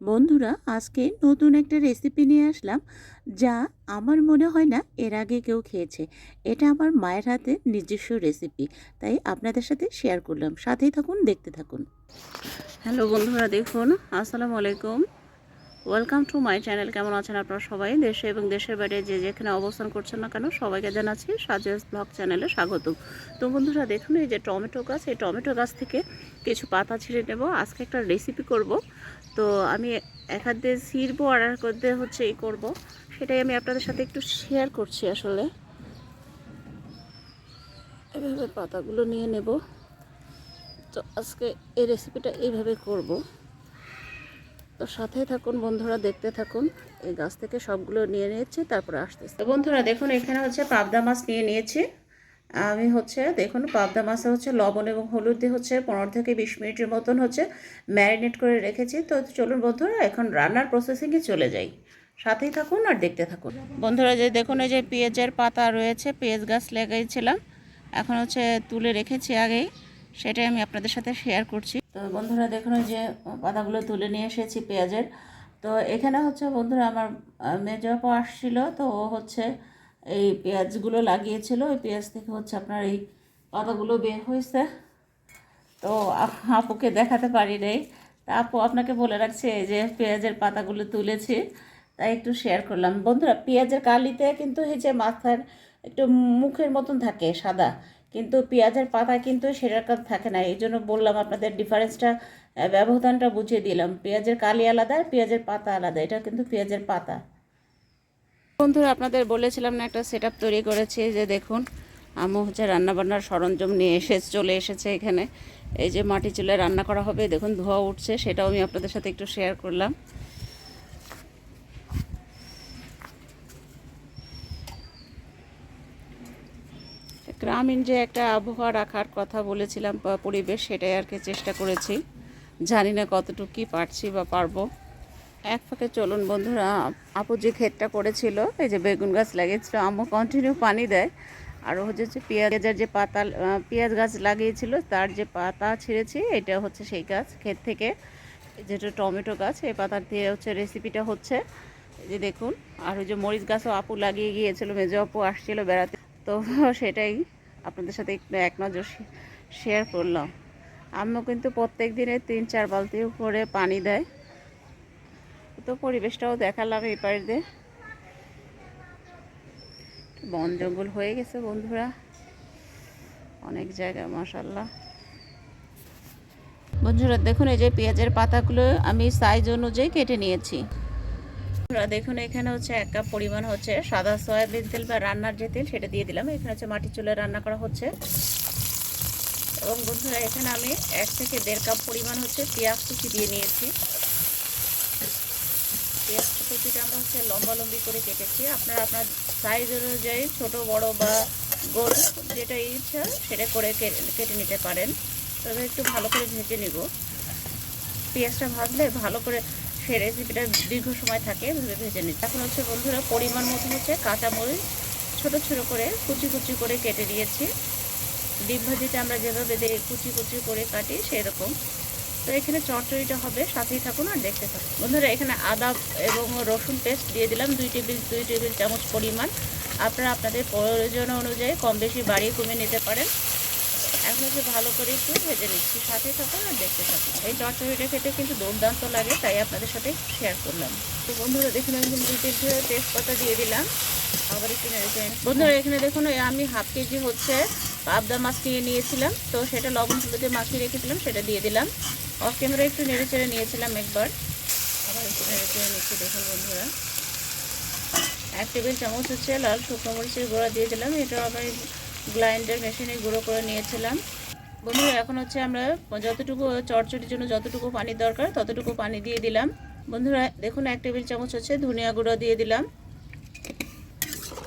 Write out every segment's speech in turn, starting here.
বন্ধুরা, আজকে নতুন একটা রেসিপি নিয়ে আসলাম যা আমার মনে হয় না এর আগে কেউ খেয়েছে। এটা আমার মায়ের হাতে নিজস্ব রেসিপি তাই আপনাদের সাথে শেয়ার করলাম। সাথেই থাকুন, দেখতে থাকুন। হ্যালো বন্ধুরা, দেখুন, আসসালামু আলাইকুম। ওয়েলকাম টু মাই চ্যানেল কেমন আছেন আপনারা সবাই? দেশে এবং দেশের বাইরে যে যেখানে অবস্থান করছেন না কেন, সবাইকে জানাচ্ছি সাজেস ব্লগ চ্যানেলে স্বাগত তো বন্ধুরা, দেখুন এই যে টমেটো গাছ, এই টমেটো গাছ থেকে কিছু পাতা ছিঁড়ে নেব। আজকে একটা রেসিপি করব। তো আমি এক হাত দিয়ে ছিঁড়বো আর এক দিয়ে হচ্ছে এই করব। সেটাই আমি আপনাদের সাথে একটু শেয়ার করছি আসলে। এভাবে পাতাগুলো নিয়ে নেব। তো আজকে এই রেসিপিটা এইভাবে করব। তো সাথে থাকুন, বন্ধুরা, দেখতে থাকুন। এই গাছ থেকে সবগুলো নিয়ে নিয়েছি, তারপরে আসতেছে। তো বন্ধুরা, দেখুন, এখানে হচ্ছে পাবদা মাছ নিয়ে নিয়েছি। আমি হচ্ছে, দেখুন, পাবদা মাছে হচ্ছে লবণ এবং হলুদ দিয়ে হচ্ছে পনেরো থেকে বিশ মিনিটের মতন হচ্ছে ম্যারিনেট করে রেখেছি। তো চলুন, বন্ধুরা, এখন রান্নার প্রসেসিংয়ে চলে যাই। সাথেই থাকুন আর দেখতে থাকুন। বন্ধুরা, যে দেখুন, এই যে পেঁয়াজের পাতা রয়েছে, পেঁয়াজ গাছ লেগেছিলাম এখন হচ্ছে তুলে রেখেছি আগেই। সেটাই আমি আপনাদের সাথে শেয়ার করছি। তো বন্ধুরা দেখুন যে পাতাগুলো তুলে নিয়ে এসেছি পেঁয়াজের। তো এখানে হচ্ছে বন্ধুরা আমার মেজপা আসছিল, তো ও হচ্ছে এই পেঁয়াজগুলো লাগিয়েছিল। ওই পেঁয়াজ থেকে হচ্ছে আপনার এই পাতাগুলো বের হয়েছে। তো আপ- আপুকে দেখাতে পারি নাই। তা আপু আপনাকে বলে রাখছে, এই যে পেঁয়াজের পাতাগুলো তুলেছি, তাই একটু শেয়ার করলাম। বন্ধুরা, পেঁয়াজের কালিতে কিন্তু এই যে মাথার একটু মুখের মতন থাকে সাদা কিন্তু পেঁয়াজের পাতা কিন্তু সেরকম থাকে না। এই জন্য বললাম আপনাদের ডিফারেন্সটা ব্যবধানটা বুঝিয়ে দিলাম। পেঁয়াজের কালি আলাদা আর পেঁয়াজের পাতা আলাদা। এটা কিন্তু পেঁয়াজের পাতা। বন্ধুরা, আপনাদের বলেছিলাম না একটা সেট তৈরি করেছি। যে দেখুন আমু হচ্ছে রান্নাবান্নার সরঞ্জাম নিয়ে এসে, চলে এসেছে এখানে। এই যে মাটি চুলায় রান্না করা হবে। দেখুন, ধোয়া উঠছে। সেটাও আমি আপনাদের সাথে একটু শেয়ার করলাম। গ্রামীণ যে একটা আবহাওয়া রাখার কথা বলেছিলাম পরিবেশ, সেটাই আর কি চেষ্টা করেছি। জানি না কতটুকু কী পারছি বা পারব। এক ফাঁকে চলুন বন্ধুরা, আপু যে ক্ষেতটা করেছিল, এই যে বেগুন গাছ লাগিয়েছিল, আম্মু কন্টিনিউ পানি দেয়। আর হচ্ছে যে পেঁয়াজের যে পাতা পেঁয়াজ গাছ লাগিয়েছিল, তার যে পাতা ছিঁড়েছি, এটা হচ্ছে সেই গাছ ক্ষেত থেকে। যেটা টমেটো গাছ, এই পাতার দিয়ে হচ্ছে রেসিপিটা হচ্ছে। যে দেখুন, আর ওই যে মরিচ গাছও আপু লাগিয়ে গিয়েছিল, মেজো আপু আসছিল বেড়াতে। তো সেটাই আপনাদের সাথে একটু এক নজর শেয়ার করলাম। আম্মু কিন্তু প্রত্যেক দিনে তিন, চার বালতি করে পানি দেয়। তো পরিবেশটাও দেখালাম এই পাশ দিয়ে। বন জঙ্গল হয়ে গেছে বন্ধুরা। অনেক জায়গা মাসাল্লাহ বন্ধুরা, দেখুন এই যে পেঁয়াজের পাতাগুলো আমি সাইজ অনুযায়ী কেটে নিয়েছি। দেখুন, এখানে হচ্ছে এক কাপ পরিমাণ হচ্ছে সাদা সয়াবিন তেল বা রান্নার যে তেল সেটা দিয়ে দিলাম। এখানে হচ্ছে মাটির চুলে রান্না করা হচ্ছে। এবং বন্ধুরা, এখানে আমি এক থেকে দেড় কাপ পরিমাণ হচ্ছে পেঁয়াজ কুচি দিয়ে নিয়েছি। পেঁয়াজ কুচিটা আমরা হচ্ছে লম্বা লম্বি করে কেটেছি। আপনারা আপনার সাইজ অনুযায়ী ছোট, বড় বা গোল যেটা ইচ্ছা সেটা করে কেটে কেটে নিতে পারেন। তবে একটু ভালো করে ভেজে নিব। পেঁয়াজটা ভাজলে ভালো করে সে রেসিপিটা দীর্ঘ সময় থাকে, ভেবে ভেজে নিতে। এখন হচ্ছে বন্ধুরা পরিমাণ মতো হচ্ছে কাঁচামরিচ ছোটো ছোটো করে কুচি কুচি করে কেটে দিয়েছি। ডিম ভাজিতে আমরা যেভাবে কুচি কুচি করে কাটি, সেরকম। তো এখানে চটচড়িটা হবে, সাথেই থাকুন আর দেখতে থাকুন। বন্ধুরা, এখানে আদা এবং রসুন পেস্ট দিয়ে দিলাম, দুই টেবিল দুই টেবিল চামচ পরিমাণ। আপনারা আপনাদের প্রয়োজন অনুযায়ী কম বেশি বাড়িয়ে কমিয়ে নিতে পারেন। এখন হচ্ছে ভালো করে একটু ভেজে নিচ্ছি, সাথে থাকুন আর দেখতে থাকুন। এই চটচড়িটা খেতে কিন্তু দুর্দান্ত লাগে, তাই আপনাদের সাথে শেয়ার করলাম। তো বন্ধুরা, দেখুন, আমি কিন্তু তিনটে তেজপাতা দিয়ে দিলাম। আবার একটু নেড়েছে বন্ধুরা, এখানে দেখুন আমি হাফ কেজি হচ্ছে পাবদা মাছ নিয়ে নিয়েছিলাম। তো সেটা লবণ হলুদে মাখিয়ে রেখেছিলাম সেটা দিয়ে দিলাম। অফ ক্যামেরা একটু নেড়ে চেড়ে নিয়েছিলাম একবার। আবার একটু নেড়ে চেড়ে নিচ্ছি, দেখুন বন্ধুরা। এক টেবিল চামচ হচ্ছে লাল শুকনো মরিচের গোড়া দিয়ে দিলাম। এটা আবার গ্রাইন্ডার মেশিনে গুঁড়ো করে নিয়েছিলাম। বন্ধুরা, এখন হচ্ছে আমরা যতটুকু চটচটির জন্য যতটুকু পানির দরকার ততটুকু পানি দিয়ে দিলাম। বন্ধুরা, দেখুন এক টেবিল চামচ হচ্ছে ধনিয়া গুঁড়ো দিয়ে দিলাম।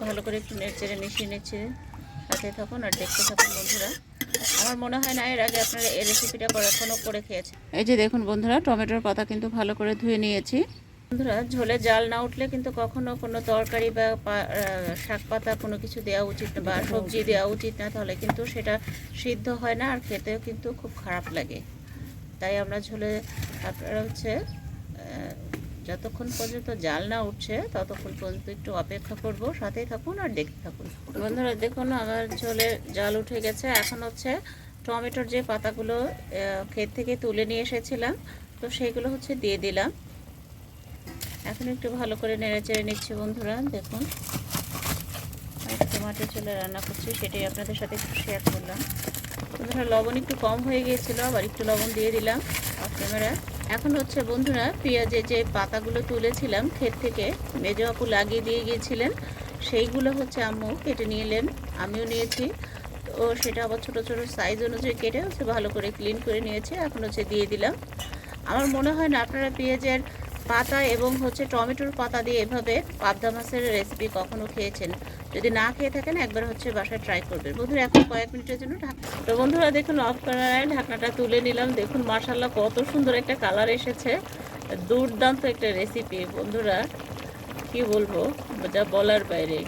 ভালো করে একটু নেড়ে মিশিয়ে নিচ্ছে। সাথে থাকুন আর দেখতে থাকুন বন্ধুরা। আমার মনে হয় না এর আগে আপনারা এই রেসিপিটা কখনো করে খেয়েছেন। এই যে দেখুন বন্ধুরা, টমেটোর পাতা কিন্তু ভালো করে ধুয়ে নিয়েছি। বন্ধুরা, ঝোলে জাল না উঠলে কিন্তু কখনো কোনো তরকারি বা শাক পাতা কোনো কিছু দেওয়া উচিত না বা সবজি দেওয়া উচিত না, তাহলে কিন্তু সেটা সিদ্ধ হয় না আর খেতেও কিন্তু খুব খারাপ লাগে। তাই আমরা ঝোলে আপনারা হচ্ছে যতক্ষণ পর্যন্ত জাল না উঠছে ততক্ষণ পর্যন্ত একটু অপেক্ষা করব, সাথেই থাকুন আর দেখতে থাকুন। বন্ধুরা, দেখুন আমার ঝোলে জাল উঠে গেছে। এখন হচ্ছে টমেটোর যে পাতাগুলো ক্ষেত থেকে তুলে নিয়ে এসেছিলাম, তো সেইগুলো হচ্ছে দিয়ে দিলাম। এখন একটু ভালো করে নেড়েচেড়ে নিচ্ছি বন্ধুরা, দেখুন। মাটির চুলে রান্না করছি, সেটাই আপনাদের সাথে একটু শেয়ার করলাম। বন্ধুরা, লবণ একটু কম হয়ে গিয়েছিল, আবার একটু লবণ দিয়ে দিলাম অফ ক্যামেরা এখন হচ্ছে বন্ধুরা, পেঁয়াজের যে পাতাগুলো তুলেছিলাম ক্ষেত থেকে, মেজো আপু লাগিয়ে দিয়ে গিয়েছিলেন, সেইগুলো হচ্ছে আম্মু কেটে নিলেন, আমিও নিয়েছি। তো সেটা আবার ছোটো ছোটো সাইজ অনুযায়ী কেটে হচ্ছে ভালো করে ক্লিন করে নিয়েছি, এখন হচ্ছে দিয়ে দিলাম। আমার মনে হয় না আপনারা পেঁয়াজের পাতা এবং হচ্ছে টমেটোর পাতা দিয়ে এভাবে পাবদা মাছের রেসিপি কখনো খেয়েছেন? যদি না খেয়ে থাকেন, একবার হচ্ছে বাসায় ট্রাই করবেন। বন্ধুরা, এখন কয়েক মিনিটের জন্য তো বন্ধুরা, দেখুন অফ ক্যামেরায় ঢাকনাটা তুলে নিলাম। দেখুন মার্শাল্লাহ কত সুন্দর একটা কালার এসেছে। দুর্দান্ত একটা রেসিপি বন্ধুরা। কি বলব? যা বলার বাইরে।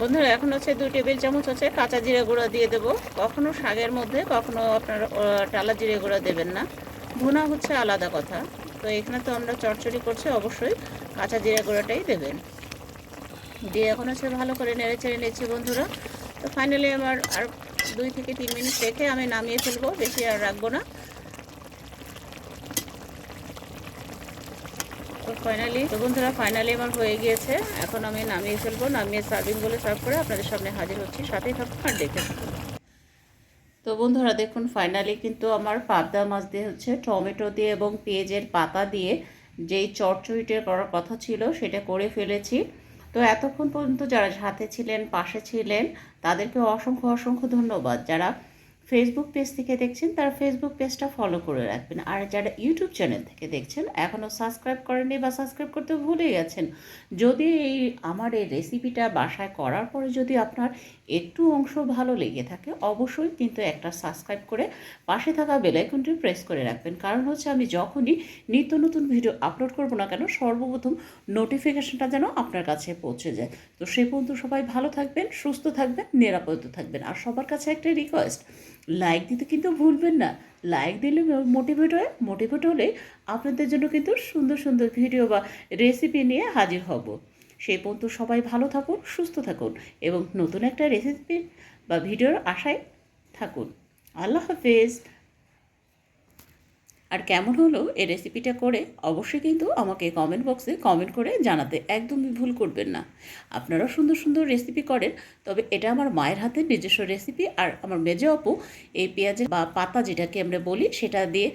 বন্ধুরা, এখন হচ্ছে দু টেবিল চামচ হচ্ছে কাঁচা জিরে গুঁড়া দিয়ে দেবো। কখনো শাকের মধ্যে, কখনো আপনার টালা জিরে গুঁড়া দেবেন না। ভুনা হচ্ছে আলাদা কথা। তো এখানে তো আমরা চচ্চড়ি করছি, অবশ্যই কাঁচা জিরা গুঁড়াটাই দেবেন। দিয়ে এখন হচ্ছে ভালো করে নেড়ে চেড়ে নিচ্ছি বন্ধুরা। তো ফাইনালি আমার আর দুই থেকে তিন মিনিট রেখে আমি নামিয়ে ফেলব, বেশি আর রাখব না। তো ফাইনালি তো বন্ধুরা ফাইনালি আমার হয়ে গিয়েছে। এখন আমি নামিয়ে ফেলব, নামিয়ে সার্ভিং বলে সার্ভ করে আপনাদের সামনে হাজির হচ্ছি। সাথেই থাকুন আর দেখে থাকুন। তো বন্ধুরা দেখুন ফাইনালি কিন্তু আমার পাবদা মাছ দিয়ে হচ্ছে টমেটো দিয়ে এবং পেঁয়াজের পাতা দিয়ে যেই চটচুইটের করার কথা ছিল সেটা করে ফেলেছি। তো এতক্ষণ পর্যন্ত যারা সাথে ছিলেন, পাশে ছিলেন, তাদেরকে অসংখ্য অসংখ্য ধন্যবাদ। যারা ফেসবুক পেজ থেকে দেখছেন, তারা ফেসবুক পেজটা ফলো করে রাখবেন। আর যারা ইউটিউব চ্যানেল থেকে দেখছেন এখনও সাবস্ক্রাইব করেননি বা সাবস্ক্রাইব করতে ভুলে গেছেন, যদি এই আমার এই রেসিপিটা বাসায় করার পরে যদি আপনার একটু অংশ ভালো লেগে থাকে, অবশ্যই কিন্তু একটা সাবস্ক্রাইব করে পাশে থাকা বেলাইকনটি প্রেস করে রাখবেন। কারণ হচ্ছে আমি যখনই নিত্য নতুন ভিডিও আপলোড করব না কেন, সর্বপ্রথম নোটিফিকেশনটা যেন আপনার কাছে পৌঁছে যায়। তো সেই পর্যন্ত সবাই ভালো থাকবেন, সুস্থ থাকবেন, নিরাপদ থাকবেন। আর সবার কাছে একটা রিকোয়েস্ট লাইক দিতে কিন্তু ভুলবেন না। লাইক দিলে মোটিভেট হয় মোটিভেট হলে আপনাদের জন্য কিন্তু সুন্দর সুন্দর ভিডিও বা রেসিপি নিয়ে হাজির হব। সেই পর্যন্ত সবাই ভালো থাকুন, সুস্থ থাকুন এবং নতুন একটা রেসিপি বা ভিডিওর আশায় থাকুন। আল্লাহ হাফেজ। আর কেমন হলো এই রেসিপিটা করে অবশ্যই কিন্তু আমাকে কমেন্ট বক্সে কমেন্ট করে জানাতে একদমই ভুল করবেন না। আপনারাও সুন্দর সুন্দর রেসিপি করেন, তবে এটা আমার মায়ের হাতে নিজস্ব রেসিপি আর আমার মেজে আপু এই পেঁয়াজের বা পাতা যেটাকে আমরা বলি সেটা দিয়ে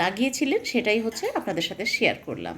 লাগিয়েছিলেন, সেটাই হচ্ছে আপনাদের সাথে শেয়ার করলাম।